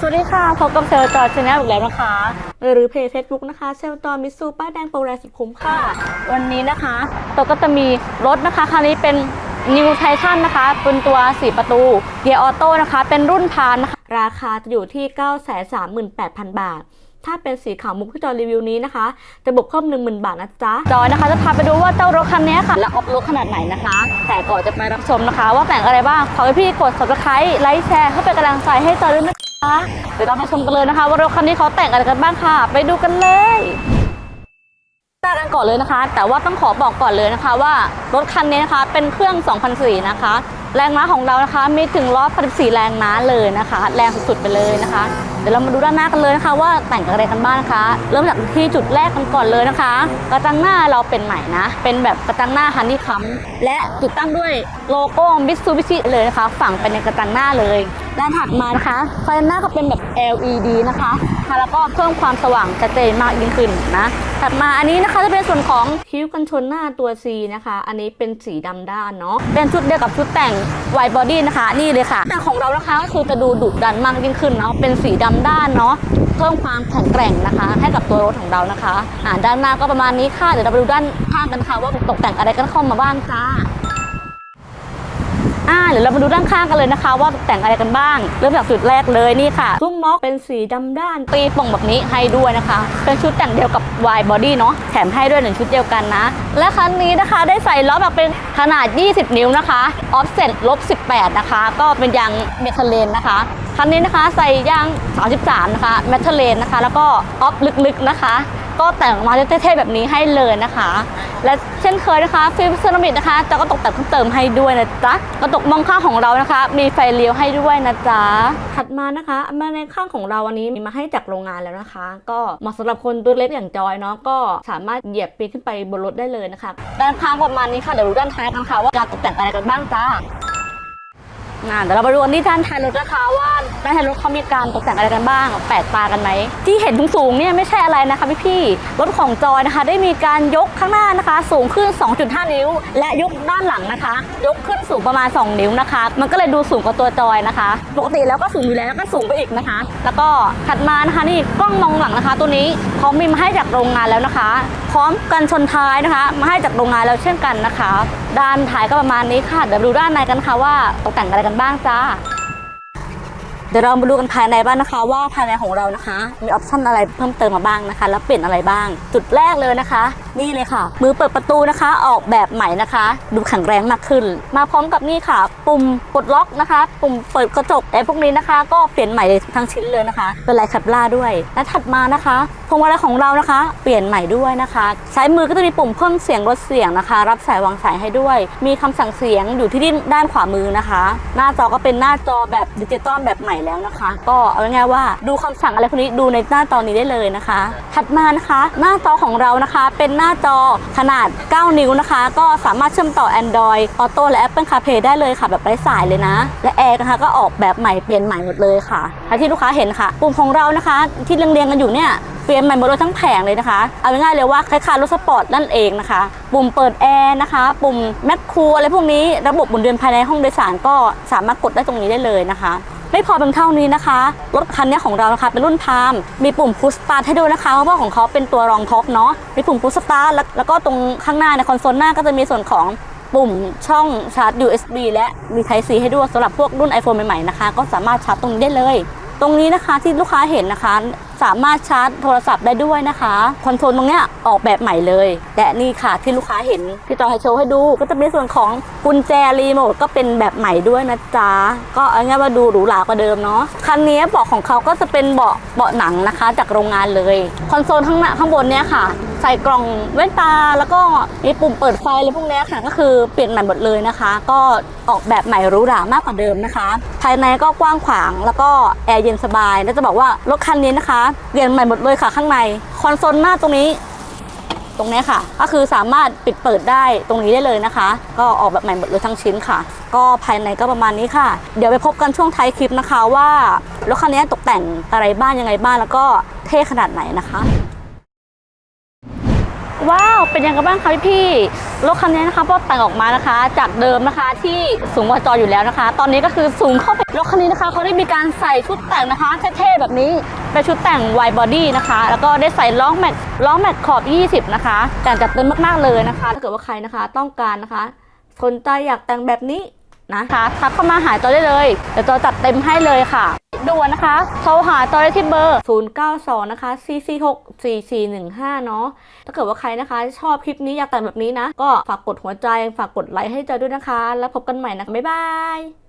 สวัสดีค่ะ พบกับเซลล์จอชาแนลอีกแล้วนะคะ หรือเพจเฟซบุ๊กนะคะ เซลล์จอมิสูป้าแดงโปรแรสุดคุ้มค่ะ วันนี้นะคะตัวก็จะมีรถนะคะคราวนี้เป็น New Titan นะคะ เป็นตัว 4 ประตู เกียร์ออโต้นะคะ เป็นรุ่นพานนะคะ ราคาจะอยู่ที่ 938,000 บาท ถ้าเป็นสีขาวมุกที่จอรีวิวนี้นะคะจะบวกเพิ่ม 10,000 บาทนะจ๊ะ จอยนะคะจะพาไปดูว่าเจ้ารถคันนี้ค่ะ และออฟรถขนาดไหนนะคะ แต่ก่อนจะไปรับชมนะคะ ว่าแต่งอะไรบ้าง ขอให้พี่กด subscribe ไลค์แชร์เพื่อเป็นกำลังใจให้จอยด้วยนะ เดี๋ยวเรามาชมกันเลยนะคะ ว่ารถคันนี้เขาแต่งอะไรกันบ้างค่ะ ไปดูกันเลยแรกกันก่อนเลยนะคะ แต่ว่าต้องขอบอกก่อนเลยนะคะว่ารถคันนี้นะคะเป็นเครื่อง2004นะคะ แรงม้าของเรานะคะมีถึง184แรงม้าเลยนะคะ แรงสุดๆไปเลยนะคะ เดี๋ยวเรามาดูด้านหน้ากันเลยนะคะ ว่าแต่งอะไรกันบ้างนะคะ เริ่มจากที่จุดแรกกันก่อนเลยนะคะ กระจังหน้าเราเป็นใหม่นะ เป็นแบบกระจังหน้าฮันนี่คัมและติดตั้งด้วยโลโก้มิตซูบิชิเลยนะคะ ฝังไปในกระจังหน้าเลย ด้านถัดมานะคะไฟหน้าก็เป็นแบบ LED นะคะค่ะแล้วก็เพิ่มความสว่างชัดเจนมากยิ่งขึ้นนะถัดมาอันนี้นะคะจะเป็นส่วนของคิ้วกันชนหน้าตัว C นะคะ อันนี้เป็นสีดำด้านเนาะเป็นชุดเดียวกับชุดแต่ง White Body นะคะ นี่เลยค่ะแต่ของเรานะคะก็คือจะดูดุดันมากยิ่งขึ้นเนาะเป็นสีดำด้านเนาะเพิ่มความแข็งแกร่งนะคะ ให้กับตัวรถของเรานะคะอ่าด้านหน้าก็ประมาณนี้ค่ะเดี๋ยวเราไปดูด้านข้างกันค่ะว่าตกแต่งอะไรกันเข้ามาบ้างจ้า อ่าเดี๋ยวเรามาดูด้านข้างกันเลยนะคะ ว่าแต่งอะไรกันบ้าง เริ่มจากจุดแรกเลยนี่ค่ะซุ้มม็อกเป็นสีดำด้านตีป่องแบบนี้ให้ด้วยนะคะ เป็นชุดแต่งเดียวกับ Y Body เนาะแถมให้ด้วยหนึ่งชุดเดียวกันนะ และคันนี้นะคะได้ใส่ล้อแบบเป็นขนาด 20 นิ้วนะคะ offset ลบ18 นะคะ ก็เป็นยางเมทัลเลนนะคะคันนี้นะคะใส่ยาง 33 นะคะเมทัลเลนนะคะ แล้วก็ออฟลึกๆนะคะ ก็แต่งออกมาเท่ๆแบบนี้ให้เลยนะคะ และเช่นเคยนะคะ ฟิล์มเซรามิกนะคะจะก็ตกแต่งเพิ่มเติมให้ด้วยนะจ๊ะกระจกมองข้างของเรานะคะ มีไฟเลี้ยวให้ด้วยนะจ๊ะถัดมานะคะมาในข้างของเราวันนี้มีมาให้จากโรงงานแล้วนะคะ ก็เหมาะสำหรับคนตัวเล็กอย่างจอยเนาะก็สามารถเหยียบปีนขึ้นไปบนรถได้เลยนะคะด้านข้างประมาณนี้ค่ะเดี๋ยวดูด้านท้ายกันค่ะว่าการตกแต่งอะไรกันบ้างจ้า เดี๋ยวเรามาดูกันที่ด้านท้ายรถนะคะว่าด้านท้ายรถเขามีการตกแต่งอะไรกันบ้าง แปลกตากันไหม ที่เห็นสูงๆเนี่ยไม่ใช่อะไรนะคะพี่พี่รถของจอยนะคะ ได้มีการยกข้างหน้านะคะ สูงขึ้น 2.5 นิ้ว และยกด้านหลังนะคะ ยกขึ้นสูงประมาณ 2 นิ้วนะคะ มันก็เลยดูสูงกว่าตัวจอยนะคะ ปกติแล้วก็สูงอยู่แล้วก็สูงไปอีกนะคะ แล้วก็ถัดมานะคะนี่กล้องมองหลังนะคะ ตัวนี้เขามีมาให้จากโรงงานแล้วนะคะ พร้อมกันชนท้ายนะคะ มาให้จากโรงงานแล้วเช่นกันนะคะ ด้านท้ายก็ประมาณนี้ค่ะเดี๋ยวดูด้านในกันค่ะว่าตกแต่งอะไรกันบ้างจ้า เดี๋ยวเรามาดูกันภายในบ้างนะคะ ว่าภายในของเรานะคะ มีออปชั่นอะไรเพิ่มเติมมาบ้างนะคะ แล้วเปลี่ยนอะไรบ้าง จุดแรกเลยนะคะ นี่เลยค่ะ มือเปิดประตูนะคะ ออกแบบใหม่นะคะ ดูแข็งแรงมากขึ้น มาพร้อมกับนี่ค่ะ ปุ่มปลดล็อกนะคะ ปุ่มเปิดกระจกแต่พวกนี้นะคะ ก็เปลี่ยนใหม่ทั้งชิ้นเลยนะคะ เป็นลายขับล่าด้วย และถัดมานะคะพวงมาลัยของเรานะคะ เปลี่ยนใหม่ด้วยนะคะใช้มือก็จะมีปุ่มเพิ่มเสียงลดเสียงนะคะ รับสายวางสายให้ด้วย มีคำสั่งเสียงอยู่ที่ด้านขวามือนะคะ หน้าจอก็เป็นหน้าจอแบบดิจิตอลแบบใหม่แล้วนะคะ ก็เอาง่ายๆว่าดูคำสั่งอะไรพวกนี้ดูในหน้าจอนี้ได้เลยนะคะ ถัดมานะคะ หน้าจอของเรานะคะเป็นหน้าจอขนาด 9 นิ้วนะคะ ก็สามารถเชื่อมต่อ Android Auto และ Apple CarPlay ได้เลยค่ะ แบบไร้สายเลยนะ และแอร์นะคะก็ออกแบบใหม่เปลี่ยนใหม่หมดเลยค่ะที่ลูกค้าเห็นค่ะ ปุ่มของเรานะคะ ที่เรียงๆกันอยู่เนี่ยเปลี่ยนใหม่หมดเลยทั้งแผงเลยนะคะ เอาง่ายๆเลยว่าคล้ายๆรถสปอร์ตนั่นเองนะคะ ปุ่มเปิดแอร์นะคะ ปุ่มแมคคูอะไรพวกนี้ ระบบหมุนเวียนภายในห้องโดยสารก็สามารถกดได้ตรงนี้ได้เลยนะคะ ไม่พอเพียงเท่านี้นะคะรถคันนี้ของเรานะคะเป็นรุ่นพามมีปุ่มพุชสตาร์ทให้ด้วยนะคะเพราะว่าของเขาเป็นตัวรองท็อปเนาะมีปุ่มพุชสตาร์ทแล้วก็ตรงข้างหน้าในคอนโซลหน้าก็จะมีส่วนของปุ่มช่องชาร์จ USB และมี Type C ให้ด้วยสำหรับพวกรุ่น iPhone ใหม่ๆนะคะ ก็สามารถชาร์จตรงนี้ได้เลย ตรงนี้นะคะที่ลูกค้าเห็นนะคะ สามารถชาร์จโทรศัพท์ได้ด้วยนะคะคอนโทรลตรงเนี้ยออกแบบใหม่เลย และนี่ค่ะที่ลูกค้าเห็นที่ต่อให้โชว์ให้ดูก็จะมีส่วนของกุญแจรีโมทก็เป็นแบบใหม่ด้วยนะจ๊ะก็เอาง่ายว่าดูหรูหรากว่าเดิมเนาะคันนี้เบาะของเขาก็จะเป็นเบาะเบาะหนังนะคะ จากโรงงานเลยคอนโซลข้างหน้าข้างบนเนี้ยค่ะ ใส่กล่องแว่นตา แล้วก็มีปุ่มเปิดไฟอะไรพวกนี้ค่ะก็คือเปลี่ยนใหม่หมดเลยนะคะ ก็ออกแบบใหม่รูหรามากกว่าเดิมนะคะ ภายในก็กว้างขวางแล้วก็แอร์เย็นสบายแล้วจะบอกว่ารถคันนี้นะคะเปลี่ยนใหม่หมดเลยค่ะข้างในคอนโซลหน้าตรงนี้ตรงนี้ค่ะ ก็คือสามารถปิดเปิดได้ตรงนี้ได้เลยนะคะ ก็ออกแบบใหม่หมดเลยทั้งชิ้นค่ะ ก็ภายในก็ประมาณนี้ค่ะ เดี๋ยวไปพบกันช่วงท้ายคลิปนะคะว่ารถคันนี้ตกแต่งอะไรบ้างยังไงบ้างแล้วก็เท่ขนาดไหนนะคะ ว้าว เป็นยังไงบ้างคะพี่พี่ รถคันนี้นะคะก็แต่งออกมานะคะ จากเดิมนะคะที่สูงกว่าจออยู่แล้วนะคะ ตอนนี้ก็คือสูงเข้าไป รถคันนี้นะคะเขาได้มีการใส่ชุดแต่งนะคะเท่ๆแบบนี้ เป็นชุดแต่ง wide body นะคะ แล้วก็ได้ใส่ล้อแม็กล้อแม็กขอบ 20 นะคะ แต่งจัดเต็มมากๆเลยนะคะ ถ้าเกิดว่าใครนะคะ ต้องการนะคะ สนใจอยากแต่งแบบนี้ นะคะทักเข้ามาหาจอได้เลยเดี๋ยวจอจัดเต็มให้เลยค่ะด่วนนะคะโทรหาจอได้ที่เบอร์ 092 นะคะ446 4415 เนาะถ้าเกิดว่าใครนะคะ ชอบคลิปนี้อยากแต่งแบบนี้นะ ก็ฝากกดหัวใจฝากกดไลค์ให้จอยด้วยนะคะ แล้วพบกันใหม่นะคะบ๊ายบาย